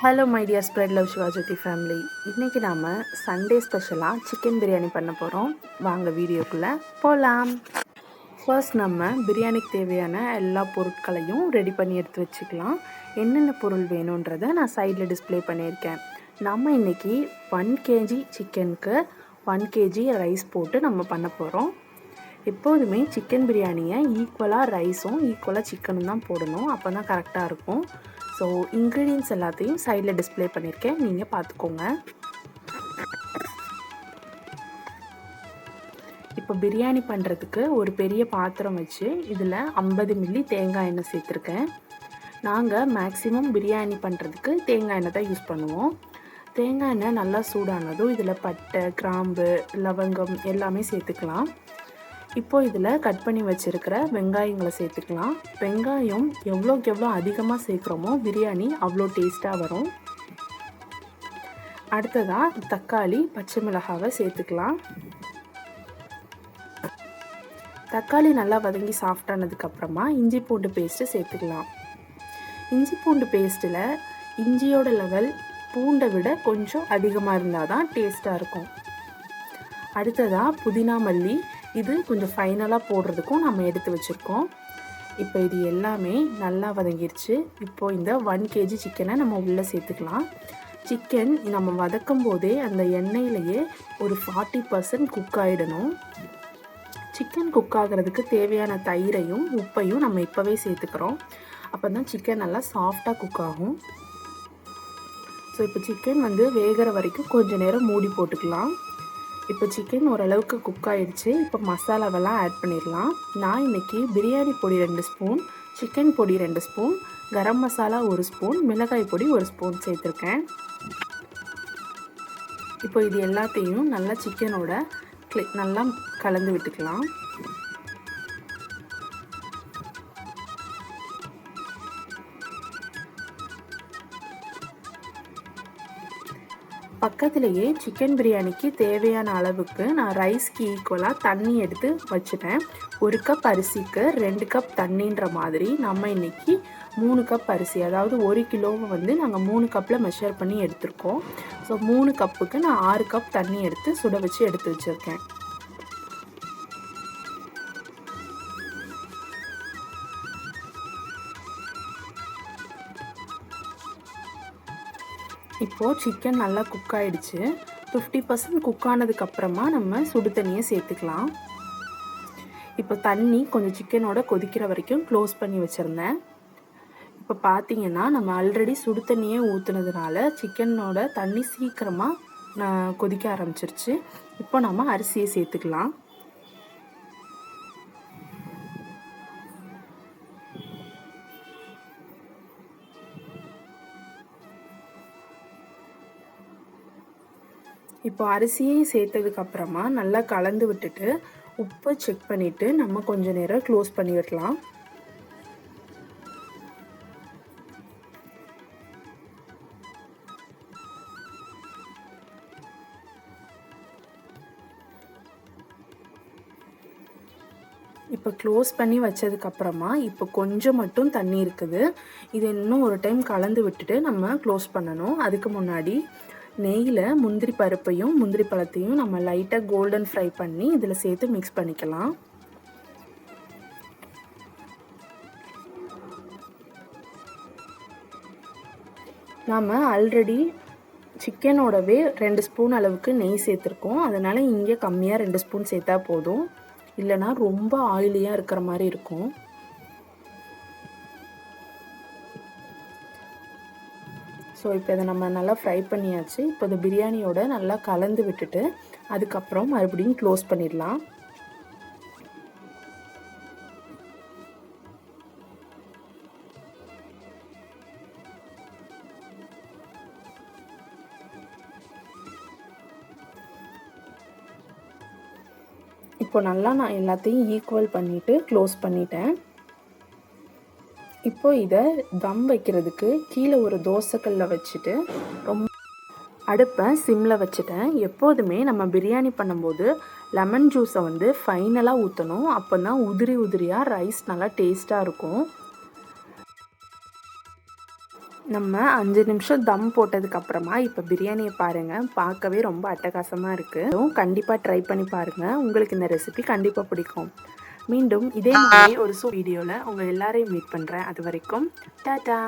Hello my dear spread love Sivajothi family இன்றைக்கி நாம் Sunday ஸ்பெஷலாக சிக்கன் பிரியாணி பண்ண போகிறோம் வாங்க வீடியோக்குள்ளே போகலாம் ஃபர்ஸ்ட் நம்ம பிரியாணிக்கு தேவையான எல்லா பொருட்களையும் ரெடி பண்ணி எடுத்து வச்சுக்கலாம். என்னென்ன பொருள் வேணுன்றதை நான் சைடில் டிஸ்ப்ளே பண்ணியிருக்கேன். நம்ம இன்றைக்கி ஒன் கேஜி சிக்கனுக்கு ஒன் கேஜி ரைஸ் போட்டு நம்ம பண்ண போகிறோம் எப்போதுமே சிக்கன் பிரியாணியை ஈக்குவலாக ரைஸும் ஈக்குவலாக சிக்கனும் தான் போடணும். அப்போ தான் கரெக்டாக இருக்கும். ஸோ இன்க்ரீடியன்ஸ் எல்லாத்தையும் சைடில் டிஸ்ப்ளே பண்ணியிருக்கேன் நீங்கள் பார்த்துக்கோங்க இப்போ பிரியாணி பண்ணுறதுக்கு ஒரு பெரிய பாத்திரம் வச்சு இதில் ஐம்பது மில்லி தேங்காய் எண்ணெய் சேர்த்துருக்கேன். நாங்கள் மேக்ஸிமம் பிரியாணி பண்ணுறதுக்கு தேங்காய் எண்ணெய் தான் யூஸ் பண்ணுவோம். தேங்காய் எண்ணெய் நல்லா சூடானதும் இதில் பட்டை கிராம்பு லவங்கம் எல்லாமே சேர்த்துக்கலாம். இப்போ இதில் கட் பண்ணி வச்சுருக்கிற வெங்காயங்களை சேர்த்துக்கலாம். வெங்காயம் எவ்வளோக்கு எவ்வளோ அதிகமாக சேர்க்குறோமோ பிரியாணி அவ்வளோ டேஸ்ட்டாக வரும். அடுத்ததாக தக்காளி பச்சை மிளகாவை சேர்த்துக்கலாம். தக்காளி நல்லா வதங்கி சாஃப்டானதுக்கப்புறமா இஞ்சி பூண்டு பேஸ்ட்டு சேர்த்துக்கலாம். இஞ்சி பூண்டு பேஸ்ட்டில் இஞ்சியோட லெவல் பூண்டை விட கொஞ்சம் அதிகமாக இருந்தால் தான் டேஸ்ட்டாக இருக்கும். அடுத்ததாக புதினா மல்லி இது கொஞ்சம் ஃபைனலாக போடுறதுக்கும் நம்ம எடுத்து வச்சுருக்கோம். இப்போ இது எல்லாமே நல்லா வதங்கிருச்சு. இப்போது இந்த ஒன் கேஜி சிக்கனை நம்ம உள்ளே சேர்த்துக்கலாம். சிக்கன் நம்ம வதக்கும் போதே அந்த எண்ணெயிலேயே ஒரு ஃபார்ட்டி பர்சன்ட் குக் ஆகிடணும் சிக்கன் குக் ஆகிறதுக்கு தேவையான தயிரையும் உப்பையும் நம்ம இப்போவே சேர்த்துக்கிறோம். அப்போ தான் சிக்கன் நல்லா சாஃப்டாக குக் ஆகும். ஸோ இப்போ சிக்கன் வந்து வேகிற வரைக்கும் கொஞ்சம் நேரம் மூடி போட்டுக்கலாம். இப்போ சிக்கன் ஓரளவுக்கு குக் ஆகிடுச்சு இப்போ மசாலாவெல்லாம் ஆட் பண்ணிடலாம். நான் இன்றைக்கி பிரியாணி பொடி ரெண்டு ஸ்பூன் சிக்கன் பொடி ரெண்டு ஸ்பூன் கரம் மசாலா ஒரு ஸ்பூன் மிளகாய் பொடி ஒரு ஸ்பூன் சேர்த்துருக்கேன். இப்போ இது எல்லாத்தையும் நல்லா சிக்கனோட நல்லா கலந்து விட்டுக்கலாம். பக்கத்துலேயே சிக்கன் பிரியாணிக்கு தேவையான அளவுக்கு நான் ரைஸ்க்கு ஈக்குவலாக தண்ணி எடுத்து வச்சுட்டேன். ஒரு கப் அரிசிக்கு ரெண்டு கப் தண்ணின்ற மாதிரி நம்ம இன்றைக்கி மூணு கப் அரிசி அதாவது ஒரு கிலோவை வந்து நாங்கள் மூணு கப்பில் மெஷர் பண்ணி எடுத்திருக்கோம். ஸோ மூணு கப்புக்கு நான் ஆறு கப் தண்ணி எடுத்து சுட வச்சு எடுத்து வச்சுருக்கேன். இப்போது சிக்கன் நல்லா குக் ஆகிடுச்சு ஃபிஃப்டி பர்சன்ட் குக் ஆனதுக்கப்புறமா நம்ம சுடு தண்ணியை சேர்த்துக்கலாம். இப்போ தண்ணி கொஞ்சம் சிக்கனோட கொதிக்கிற வரைக்கும் க்ளோஸ் பண்ணி வச்சுருந்தேன். இப்போ பார்த்தீங்கன்னா நம்ம ஆல்ரெடி சுடு தண்ணியே ஊற்றுனதுனால சிக்கனோட தண்ணி சீக்கிரமாக கொதிக்க ஆரம்பிச்சிருச்சு. இப்போ நம்ம அரிசியை சேர்த்துக்கலாம். இப்போ அரிசியை சேர்த்ததுக்கப்புறமா நல்லா கலந்து விட்டுட்டு உப்பை செக் பண்ணிவிட்டு நம்ம கொஞ்சம் நேரம் க்ளோஸ் பண்ணி விடலாம். இப்போ க்ளோஸ் பண்ணி வச்சதுக்கப்புறமா இப்போ கொஞ்சம் மட்டும் தண்ணி இருக்குது. இது இன்னும் ஒரு டைம் கலந்து விட்டுட்டு நம்ம க்ளோஸ் பண்ணணும். அதுக்கு முன்னாடி நெய்யில் முந்திரி பருப்பையும் முந்திரி பழத்தையும் நம்ம லைட்டாக கோல்டன் ஃப்ரை பண்ணி இதில் சேர்த்து மிக்ஸ் பண்ணிக்கலாம். நாம் ஆல்ரெடி சிக்கனோடவே ரெண்டு ஸ்பூன் அளவுக்கு நெய் சேர்த்துருக்கோம். அதனால் இங்கே கம்மியாக ரெண்டு ஸ்பூன் சேர்த்தா போதும். இல்லைனா ரொம்ப ஆயிலியாக இருக்கிற மாதிரி இருக்கும். ஸோ இப்போ இதை நம்ம நல்லா ஃப்ரை பண்ணியாச்சு. இப்போ இந்த பிரியாணியோட நல்லா கலந்து விட்டுட்டு அதுக்கப்புறம் மறுபடியும் க்ளோஸ் பண்ணிடலாம். இப்போ நல்லா நான் எல்லாத்தையும் ஈக்குவல் பண்ணிவிட்டு க்ளோஸ் பண்ணிட்டேன். இப்போ இதை தம் வைக்கிறதுக்கு கீழே ஒரு தோசைக்கல்ல வச்சுட்டு ரொம்ப அடுப்பை சிம்மில் வச்சுட்டேன். எப்போதுமே நம்ம பிரியாணி பண்ணும்போது லெமன் ஜூஸை வந்து ஃபைனலாக ஊற்றணும் அப்போ தான் உதிரி உதிரியாக ரைஸ் நல்லா டேஸ்ட்டாக இருக்கும். நம்ம அஞ்சு நிமிஷம் தம் போட்டதுக்கப்புறமா இப்போ பிரியாணியை பாருங்கள் பார்க்கவே ரொம்ப அட்டகாசமாக இருக்குது கண்டிப்பாக ட்ரை பண்ணி பாருங்கள் உங்களுக்கு இந்த ரெசிபி கண்டிப்பாக பிடிக்கும். மீண்டும் இதே மாதிரி ஒரு சூ வீடியோவில் உங்கள் எல்லாரையும் மீட் பண்ணுறேன் அது வரைக்கும் டாட்டா